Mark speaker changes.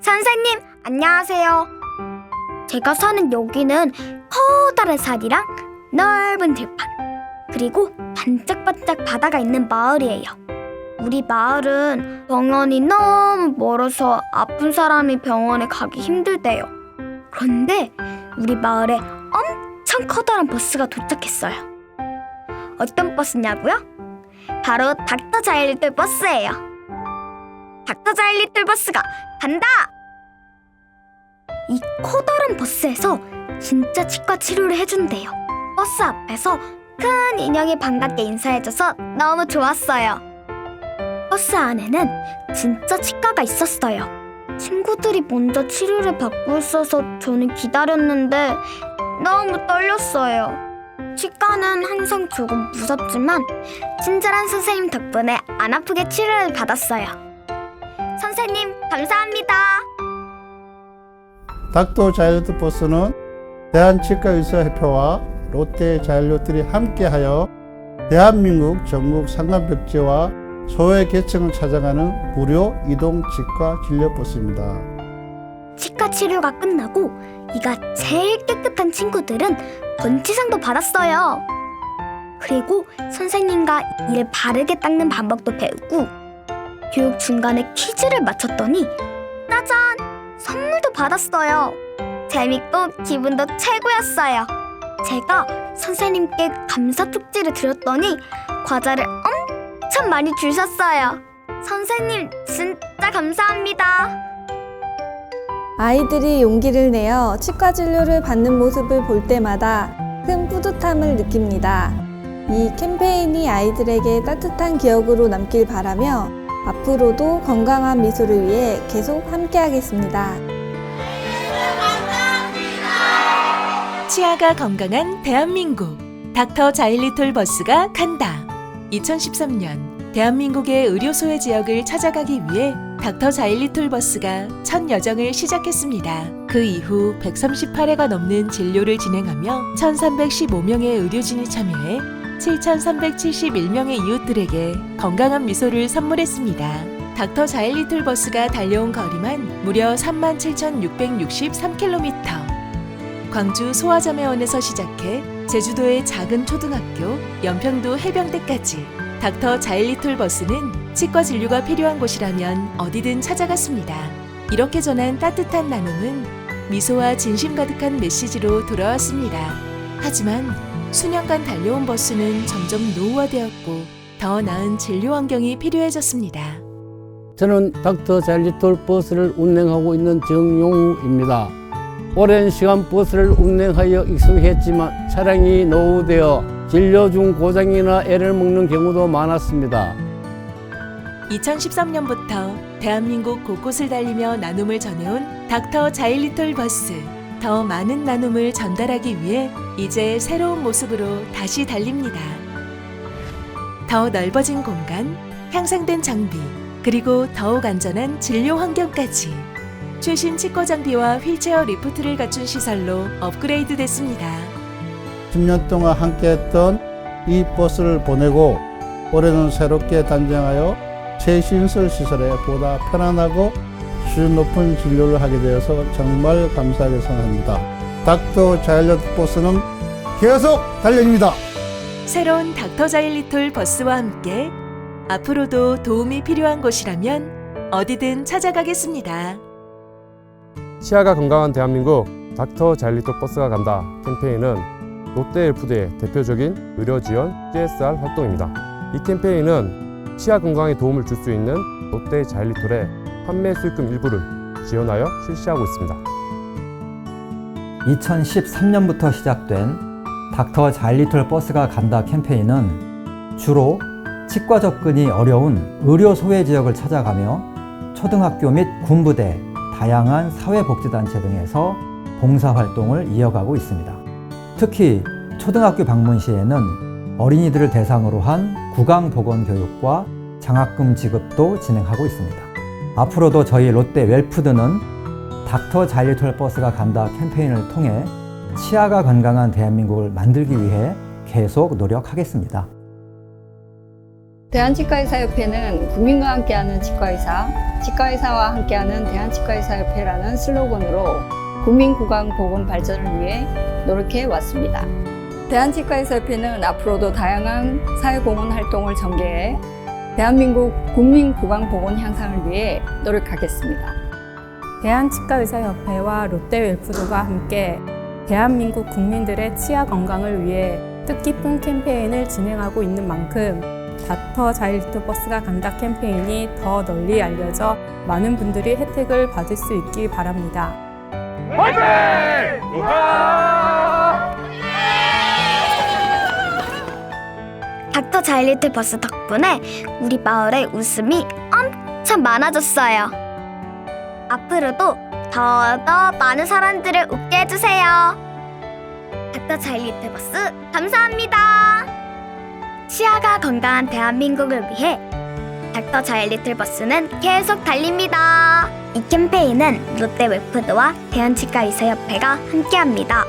Speaker 1: 선생님, 안녕하세요. 제가 사는 여기는 커다란 산이랑 넓은 들판, 그리고 반짝반짝 바다가 있는 마을이에요. 우리 마을은 병원이 너무 멀어서 아픈 사람이 병원에 가기 힘들대요. 그런데 우리 마을에 엄청 커다란 버스가 도착했어요. 어떤 버스냐고요? 바로 닥터 자일리톨 버스예요. 닥터 자일리톨 버스가 간다! 이 커다란 버스에서 진짜 치과 치료를 해준대요. 버스 앞에서 큰 인형이 반갑게 인사해줘서 너무 좋았어요. 버스 안에는 진짜 치과가 있었어요. 친구들이 먼저 치료를 받고 있어서 저는 기다렸는데 너무 떨렸어요. 치과는 항상 조금 무섭지만 친절한 선생님 덕분에 안 아프게 치료를 받았어요. 선생님, 감사합니다.
Speaker 2: 닥터 자일드 버스는 대한치과의사협회와 롯데 자일롯들이 함께하여 대한민국 전국 상간벽지와 소외 계층을 찾아가는 무료 이동 치과 진료 버스입니다.
Speaker 1: 치과 치료가 끝나고 이가 제일 깨끗한 친구들은 번치상도 받았어요. 그리고 선생님과 이를 바르게 닦는 방법도 배우고 교육 중간에 퀴즈를 맞췄더니 짜잔! 선물도 받았어요. 재밌고 기분도 최고였어요. 제가 선생님께 감사 쪽지를 드렸더니 과자를 엄청 많이 주셨어요. 선생님 진짜 감사합니다.
Speaker 3: 아이들이 용기를 내어 치과 진료를 받는 모습을 볼 때마다 큰 뿌듯함을 느낍니다. 이 캠페인이 아이들에게 따뜻한 기억으로 남길 바라며 앞으로도 건강한 미소를 위해 계속 함께하겠습니다.
Speaker 4: 치아가 건강한 대한민국 닥터 자일리톨 버스가 간다. 2013년 대한민국의 의료 소외 지역을 찾아가기 위해 닥터 자일리톨 버스가 첫 여정을 시작했습니다. 그 이후 138회가 넘는 진료를 진행하며 1,315명의 의료진이 참여해 7,371명의 이웃들에게 건강한 미소를 선물했습니다. 닥터 자일리톨 버스가 달려온 거리만 무려 37,663km. 광주 소아자매원에서 시작해 제주도의 작은 초등학교, 연평도 해병대까지 닥터 자일리톨 버스는 치과 진료가 필요한 곳이라면 어디든 찾아갔습니다. 이렇게 전한 따뜻한 나눔은 미소와 진심 가득한 메시지로 돌아왔습니다. 하지만 수년간 달려온 버스는 점점 노후화되었고 더 나은 진료 환경이 필요해졌습니다.
Speaker 5: 저는 닥터 자일리톨 버스를 운행하고 있는 정용우입니다. 오랜 시간 버스를 운행하여 익숙했지만 차량이 노후되어 진료 중 고장이나 애를 먹는 경우도 많았습니다.
Speaker 4: 2013년부터 대한민국 곳곳을 달리며 나눔을 전해온 닥터 자일리톨 버스. 더 많은 나눔을 전달하기 위해 이제 새로운 모습으로 다시 달립니다. 더 넓어진 공간, 향상된 장비, 그리고 더욱 안전한 진료 환경까지. 최신 치과 장비와 휠체어 리프트를 갖춘 시설로 업그레이드 됐습니다.
Speaker 2: 10년 동안 함께했던 이 버스를 보내고 올해는 새롭게 단장하여 최신설 시설에 보다 편안하고 수준 높은 진료를 하게 되어서 정말 감사하게 생각합니다. 닥터 자일럿 버스는 계속 달려입니다.
Speaker 4: 새로운 닥터 자일리톨 버스와 함께 앞으로도 도움이 필요한 곳이라면 어디든 찾아가겠습니다.
Speaker 6: 치아가 건강한 대한민국 닥터 자일리톨 버스가 간다 캠페인은 롯데헬푸드의 대표적인 의료 지원 CSR 활동입니다. 이 캠페인은 치아 건강에 도움을 줄 수 있는 롯데 자일리톨의 판매 수익금 일부를 지원하여 실시하고 있습니다.
Speaker 7: 2013년부터 시작된 닥터 자일리톨 버스가 간다 캠페인은 주로 치과 접근이 어려운 의료 소외 지역을 찾아가며 초등학교 및 군부대, 다양한 사회복지단체 등에서 봉사활동을 이어가고 있습니다. 특히 초등학교 방문 시에는 어린이들을 대상으로 한 구강보건교육과 장학금 지급도 진행하고 있습니다. 앞으로도 저희 롯데 웰푸드는 닥터 자일리톨 버스가 간다 캠페인을 통해 치아가 건강한 대한민국을 만들기 위해 계속 노력하겠습니다.
Speaker 8: 대한치과의사협회는 국민과 함께하는 치과의사, 치과의사와 함께하는 대한치과의사협회라는 슬로건으로 국민 구강 보건 발전을 위해 노력해 왔습니다. 대한치과의사협회는 앞으로도 다양한 사회공헌 활동을 전개해 대한민국 국민 구강 보건 향상을 위해 노력하겠습니다.
Speaker 9: 대한치과의사협회와 롯데웰푸드가 함께 대한민국 국민들의 치아 건강을 위해 뜻깊은 캠페인을 진행하고 있는 만큼 닥터 자일리토 버스가 간다 캠페인이 더 널리 알려져 많은 분들이 혜택을 받을 수 있기 바랍니다.
Speaker 1: 닥터 자일리틀 버스 덕분에 우리 마을에 웃음이 엄청 많아졌어요. 앞으로도 더더 많은 사람들을 웃게 해주세요. 닥터 자일리틀 버스 감사합니다. 치아가 건강한 대한민국을 위해 닥터 자일리틀 버스는 계속 달립니다. 이 캠페인은 롯데 웰푸드와 대한치과의사협회가 함께합니다.